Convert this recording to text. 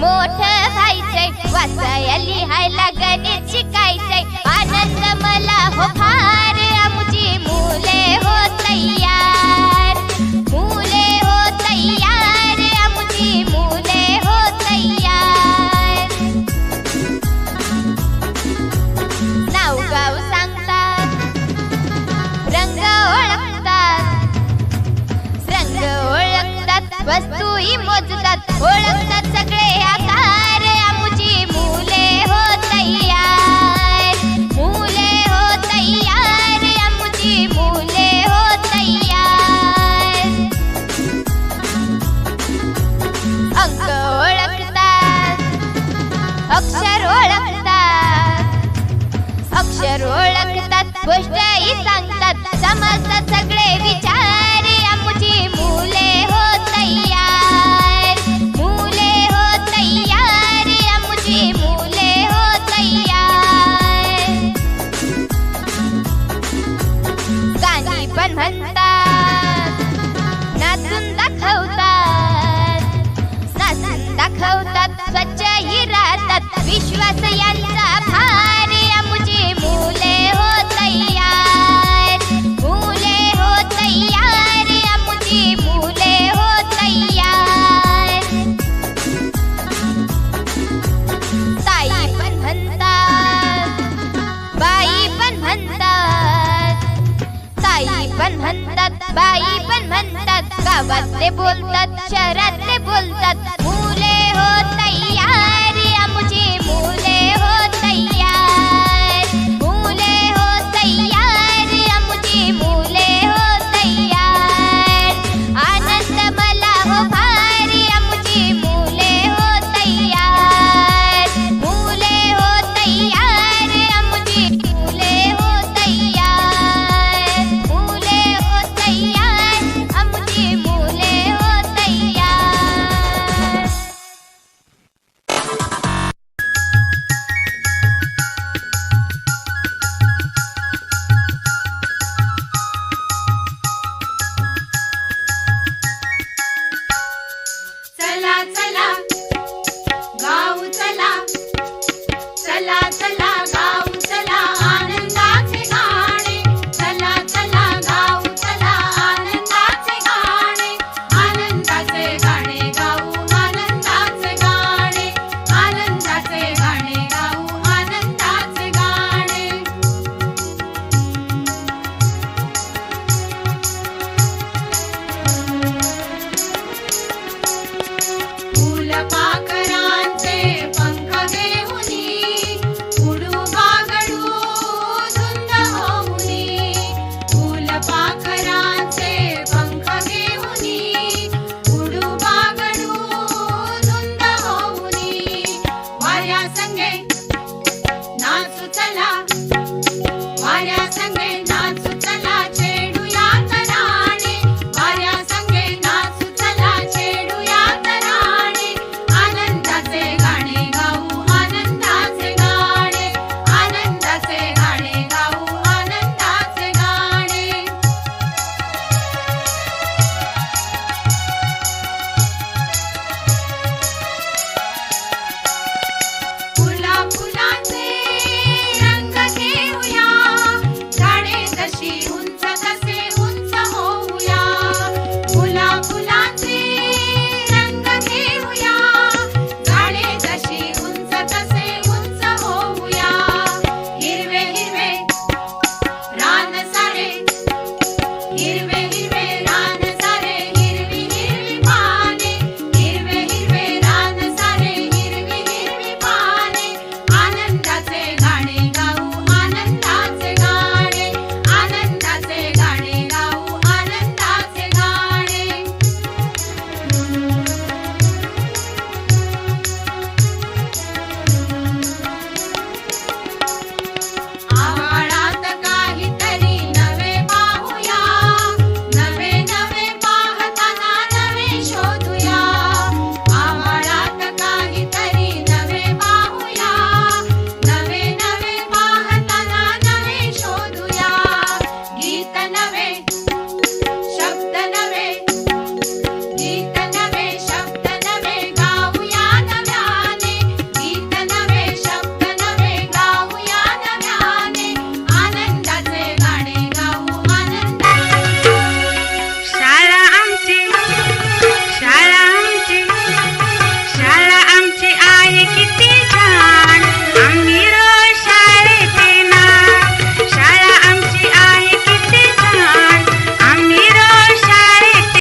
मोठ व्हायचंय वाचायला लिहायला गणित शिकायचंय. आनंद मला हो फार वस्तूही मोजतात ओळखतात सगळे म्हणतात. नाचून दाखवतात. नाचून दाखवतात स्वच्छही राहतात. विश्वास यांचा भाग पण म्हणतात बाई पण म्हणतात गावातले बोलतात शहरातले बोलतात मुले हो